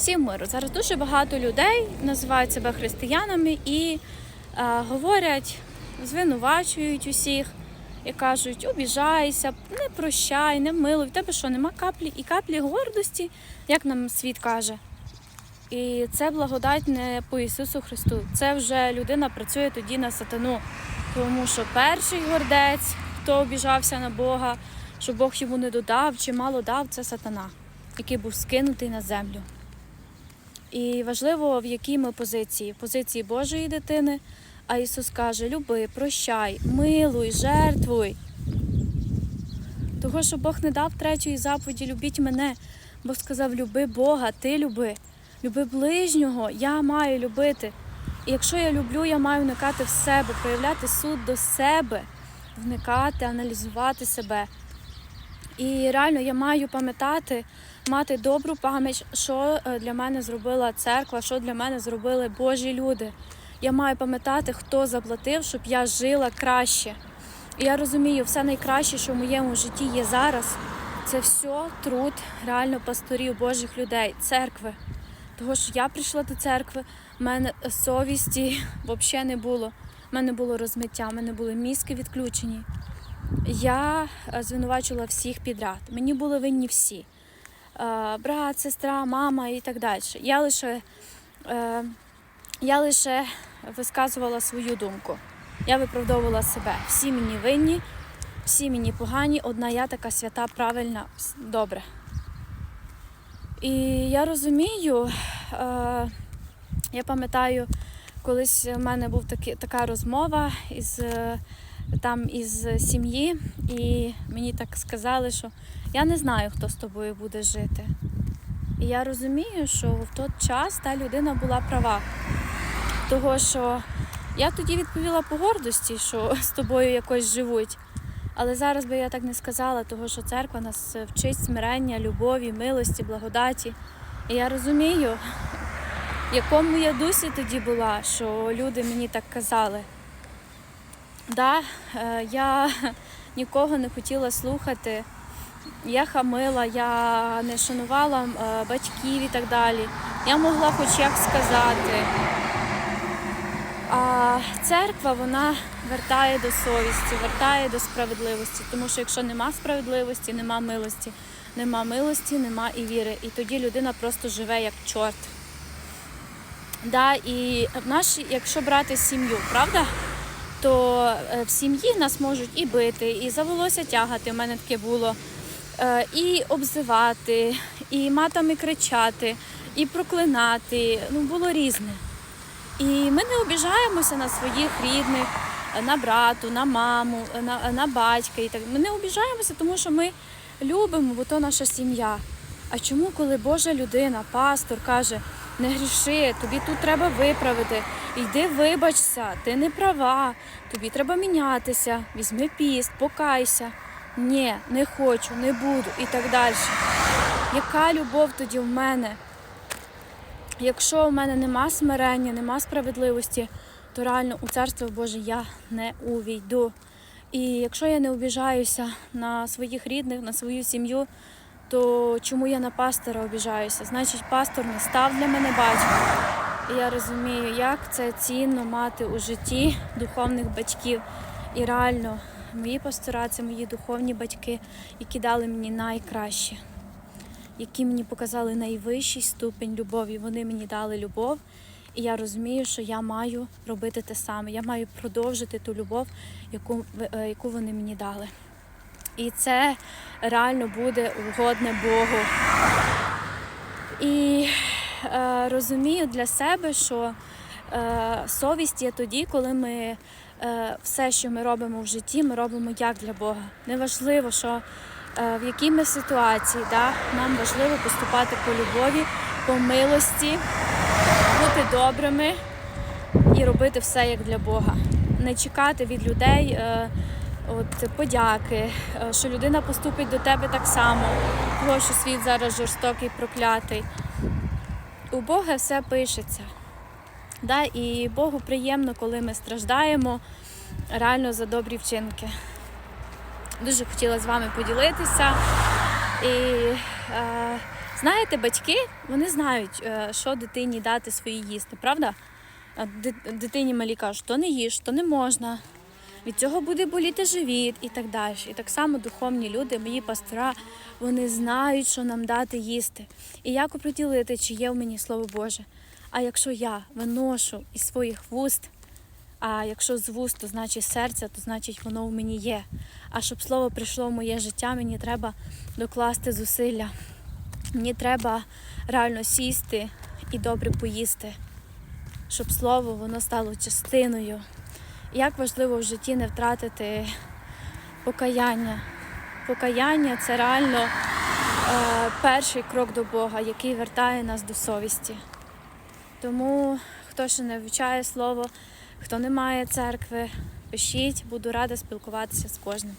Всім миру. Зараз дуже багато людей називають себе християнами і е, говорять, звинувачують усіх і кажуть, обіжайся, не прощай, не милуй. В тебе що, нема каплі і каплі гордості, як нам світ каже. І це благодать не по Ісусу Христу. Це вже людина працює тоді на сатану. Тому що перший гордець, хто обіжався на Бога, що Бог йому не додав чи мало дав, це сатана, який був скинутий на землю. І важливо, в якій ми позиції. Позиції Божої дитини. А Ісус каже: люби, прощай, милуй, жертвуй. Того, що Бог не дав третьої заповіді, любіть мене. Бог сказав: люби Бога, ти люби, люби ближнього, я маю любити. І якщо я люблю, я маю вникати в себе, проявляти суд до себе, вникати, аналізувати себе. І реально я маю пам'ятати, мати добру пам'ять, що е, для мене зробила церква, що для мене зробили Божі люди. Я маю пам'ятати, хто заплатив, щоб я жила краще. І я розумію, все найкраще, що в моєму житті є зараз, це все труд реально пасторів, Божих людей, церкви. Того, що я прийшла до церкви, в мене совісті взагалі не було. У мене було розмиття, в мене були мізки відключені. Я е, звинувачувала всіх підряд. Мені були винні всі. Е, Брат, сестра, мама і так далі. Я лише, е, я лише висказувала свою думку. Я виправдовувала себе. Всі мені винні, всі мені погані, одна я така свята, правильна, добре. І я розумію, я пам'ятаю, колись в мене був така розмова із, там із сім'ї, і мені так сказали, що я не знаю, хто з тобою буде жити. І я розумію, що в той час та людина була права. Того, що я тоді відповіла по гордості, що з тобою якось живуть. Але зараз би я так не сказала, того що церква нас вчить смирення, любові, милості, благодаті. І я розумію, якому я дусі тоді була, що люди мені так казали. Да, е, я нікого не хотіла слухати. Я хамила, я не шанувала е, батьків і так далі. Я могла хоч як сказати. А церква вона вертає до совісті, вертає до справедливості. Тому що якщо нема справедливості, нема милості, нема милості, нема і віри. І тоді людина просто живе як чорт. Да, і в якщо брати сім'ю, правда? То е, в сім'ї нас можуть і бити, і за волосся тягати, в мене таке було, е, і обзивати, і матами кричати, і проклинати. Ну, було різне. І ми не обіжаємося на своїх рідних, на брату, на маму, на, на батька. І так. Ми не обіжаємося, тому що ми любимо, бо то наша сім'я. А чому, коли Божа людина, пастор каже, не гріши, тобі тут треба виправити, йди вибачся, ти не права, тобі треба мінятися, візьми піст, покайся. Ні, не хочу, не буду і так далі. Яка любов тоді в мене? Якщо в мене нема смирення, нема справедливості, то реально у царство Боже я не увійду. І якщо я не обіжаюся на своїх рідних, на свою сім'ю, то чому я на пастора обіжаюся? Значить, пастор не став для мене батьком. І я розумію, як це цінно мати у житті духовних батьків. І реально, мої пастора це мої духовні батьки, які дали мені найкраще які мені показали найвищий ступень любові. Вони мені дали любов, і я розумію, що я маю робити те саме. Я маю продовжити ту любов, яку, е, яку вони мені дали. І це реально буде угодне Богу. І е, розумію для себе, що е, совість є тоді, коли ми е, все, що ми робимо в житті, ми робимо як для Бога. Неважливо, що е, в якій ми ситуації, да? нам важливо поступати по любові, по милості, бути добрими і робити все як для Бога. Не чекати від людей е, от, подяки, е, що людина поступить до тебе так само, того, що світ зараз жорстокий, проклятий. У Бога все пишеться. Да? І Богу приємно, коли ми страждаємо реально за добрі вчинки. Дуже хотіла з вами поділитися. І е, Знаєте, батьки вони знають, е, що дитині дати своїй їсти, правда? Дитині малі кажуть, то не їж, то не можна. Від цього буде боліти живіт і так далі. І так само духовні люди, мої пастора, вони знають, що нам дати їсти. І як оприділити, чи є в мені слово Боже. А якщо я виношу із своїх вуст, а якщо з вуст, то значить серце, то значить воно в мені є. А щоб слово прийшло в моє життя, мені треба докласти зусилля. Мені треба реально сісти і добре поїсти, щоб слово воно стало частиною. Як важливо в житті не втратити покаяння. Покаяння це реально е, перший крок до Бога, який вертає нас до совісті. Тому хто ще не вивчає слово, хто не має церкви, пишіть, буду рада спілкуватися з кожним.